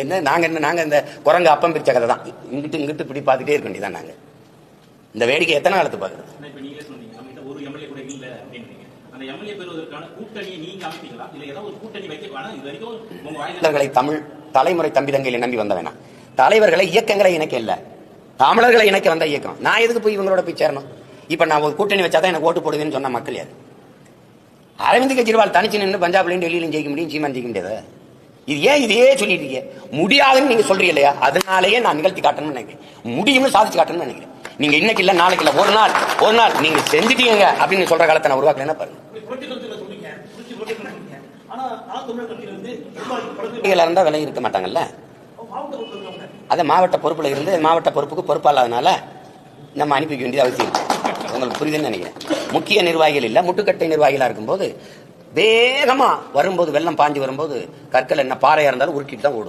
என்ன நாங்க என்ன நாங்க இந்த குரங்கு அப்பம் பிரிச்ச கதை தான். இங்கிட்டு இங்கிட்டு இப்படி பார்த்துட்டே இருக்க வேண்டியதான் நாங்க. இந்த வேடிக்கை எத்தனை காலத்து நீங்களே தமிழர்களை தமிழ் தலைமுறை தம்பிதங்களை நம்பி வந்த வேணாம் தலைவர்களை இயக்கங்களை இணைக்க இல்ல. தமிழர்களை இணைக்க வந்த இயக்கம். நான் எதுக்கு போய் இவங்களோட போய் சேரணும்? இப்ப நான் ஒரு கூட்டணி வச்சாதான் எனக்கு ஓட்டு போடுவேன்னு சொன்ன மக்கள் யாரு? அரவிந்த் கெஜ்ரிவால் தனிச்சு நின்று பஞ்சாப்லயும் டெல்லியிலும் ஜெயிக்க முடியும் சீமான் ஜெயிக்க முடியாது? இது ஏன் இதையே சொல்லிட்டு இருக்கீங்க? முடியாதுன்னு நீங்க சொல்றீங்க இல்லையா? அதனாலேயே நான் நிகழ்த்தி காட்டணும்னு நினைக்கிறேன். முடியும்னு சாதிச்சு காட்டணும்னு நினைக்கிறேன். நீங்க இன்னைக்கு இல்ல நாளைக்கு இல்ல ஒரு நாள் ஒரு நாள் நீங்க செஞ்சுட்டீங்க அப்படின்னு சொல்ற காலத்தை நான் உருவாக்கலன்னா பாருங்க? இருந்து விலை இருக்க மாட்டாங்கல்ல? அதை மாவட்ட பொறுப்புல இருந்து மாவட்ட பொறுப்புக்கு பொறுப்பாளாதனால நம்ம அனுப்பி வைக்க வேண்டியது அவசியம். உங்களுக்கு புரியுதுன்னு நினைக்கிறேன். முக்கிய நிர்வாகிகள் இல்ல முட்டுக்கட்டை நிர்வாகிகளா இருக்கும்போது வேகமா வரும்போது வெள்ளம் பாஞ்சு வரும்போது கற்கள் என்ன பாறையா இருந்தாலும் உருக்கிட்டு தான் ஓடும்.